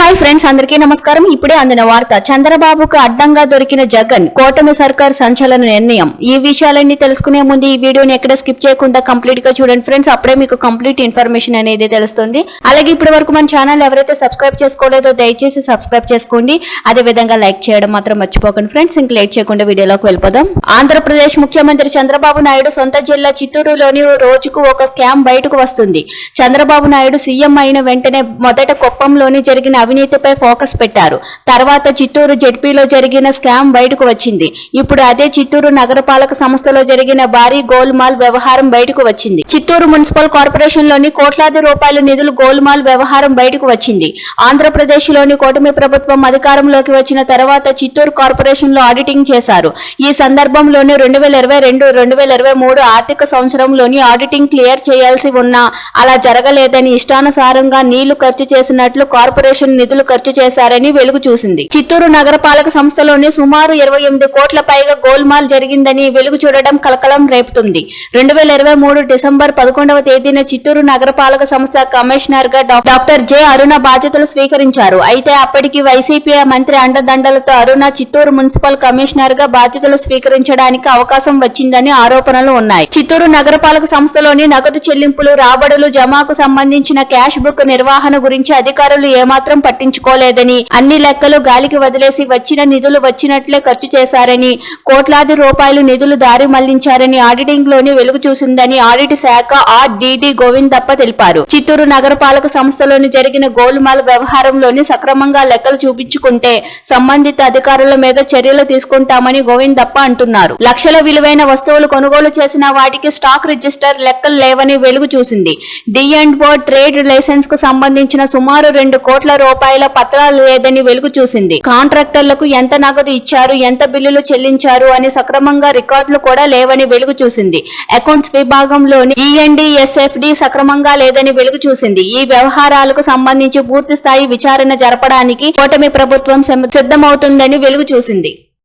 Hi friends అందరికీ నమస్కారం. ఇప్పుడే అందిన వార్త చంద్రబాబుకు అడ్డంగా దొరికిన జగన్ కూటమి సర్కార్ సంచలన నిర్ణయం. ఈ విషయాలన్నీ తెలుసుకునే ముందు ఈ వీడియోని ఎక్కడ స్కిప్ చేయకుండా కంప్లీట్గా చూడండి ఫ్రెండ్స్. అప్పుడే మీకు కంప్లీట్ ఇన్ఫర్మేషన్ అనేది తెలుస్తుంది. అలాగే ఇప్పటి వరకు మన ఛానల్ ఎవరైతే సబ్స్క్రైబ్ చేసుకోలేదో దయచేసి సబ్స్క్రైబ్ చేసుకోండి. అదే విధంగా లైక్ చేయడం మాత్రం మర్చిపోకండి ఫ్రెండ్స్. ఇంక లేట్ చేయకుండా వీడియోలోకి వెళ్ళిపోదాం. ఆంధ్రప్రదేశ్ ముఖ్యమంత్రి చంద్రబాబు నాయుడు సొంత జిల్లా చిత్తూరులోని రోజుకు ఒక స్కామ్ బయటకు వస్తుంది. చంద్రబాబు నాయుడు సీఎం అయిన వెంటనే మొదట కొప్పంలోని జరిగిన అవినీతిపై ఫోకస్ పెట్టారు. తర్వాత చిత్తూరు జెడ్పీలో జరిగిన స్కామ్ బయటకు వచ్చింది. ఇప్పుడు అదే చిత్తూరు నగరపాలక సంస్థలో జరిగిన భారీ గోల్మాల్ వ్యవహారం బయటకు వచ్చింది. చిత్తూరు మున్సిపల్ కార్పొరేషన్లోని కోట్లాది రూపాయల నిధులు గోల్మాల్ వ్యవహారం బయటకు వచ్చింది. ఆంధ్రప్రదేశ్లోని కూటమి ప్రభుత్వం అధికారంలోకి వచ్చిన తర్వాత చిత్తూరు కార్పొరేషన్లో ఆడిటింగ్ చేశారు. ఈ సందర్భంలోనే రెండు వేల ఇరవై రెండు రెండు వేల ఇరవై మూడు ఆర్థిక సంవత్సరంలోని ఆడిటింగ్ క్లియర్ చేయాల్సి ఉన్నా అలా జరగలేదని ఇష్టానుసారంగా నీళ్ళు ఖర్చు చేసినట్లు కార్పొరేషన్ నిధులు ఖర్చు చేశారని వెలుగు చూసింది. చిత్తూరు నగరపాలక సంస్థలోని సుమారు ఇరవై ఎనిమిది కోట్ల పైగా గోల్మాల్ జరిగిందని వెలుగు చూడడం కలకలం రేపుతుంది. రెండు వేల ఇరవై మూడు డిసెంబర్ పదకొండవ తేదీన చిత్తూరు నగరపాలక సంస్థ కమిషనర్గా డాక్టర్ జె అరుణ బాధ్యతలు స్వీకరించారు. అయితే అప్పటికి వైసీపీ మంత్రి అండదండలతో అరుణ చిత్తూరు మున్సిపల్ కమిషనర్గా బాధ్యతలు స్వీకరించడానికి అవకాశం వచ్చిందని ఆరోపణలు ఉన్నాయి. చిత్తూరు నగరపాలక సంస్థలోని నగదు చెల్లింపులు రాబడులు జమాకు సంబంధించిన క్యాష్ బుక్ నిర్వహణ గురించి అధికారులు ఏమాత్రం పట్టించుకోలేదని అన్ని లెక్కలు గాలికి వదిలేసి వచ్చిన నిధులు వచ్చినట్లే ఖర్చు చేశారని కోట్లాది రూపాయలు నిధులు దారి మళ్ళించారని ఆడిటింగ్లోని వెలుగు చూసిందని ఆడిట్ శాఖ ఆర్డిడి గోవిందప్ప తెలిపారు. చిత్తూరు నగరపాలక సంస్థలోని జరిగిన గోల్మాల్ వ్యవహారంలోని సక్రమంగా లెక్కలు చూపించుకుంటే సంబంధిత అధికారుల మీద చర్యలు తీసుకుంటామని గోవిందప్ప అంటున్నారు. లక్షల విలువైన వస్తువులు కొనుగోలు చేసిన వాటికి స్టాక్ రిజిస్టర్ లెక్కలు లేవని వెలుగు చూసింది. డి ఓ ట్రేడ్ లైసెన్స్కు సంబంధించిన సుమారు రెండు కోట్ల రూపాయలు పత్రాలు లేదని వెలుగు చూసింది. కాంట్రాక్టర్లకు ఎంత నగదు ఇచ్చారు ఎంత బిల్లులు చెల్లించారు అని సక్రమంగా రికార్డులు కూడా లేవని వెలుగు చూసింది. అకౌంట్స్ విభాగంలోని ఈఎన్డిఎస్ఎఫ్డి సక్రమంగా లేదని వెలుగు చూసింది. ఈ వ్యవహారాలకు సంబంధించి పూర్తి స్థాయి విచారణ జరపడానికి కూటమి ప్రభుత్వం సిద్ధమవుతుందని వెలుగు చూసింది.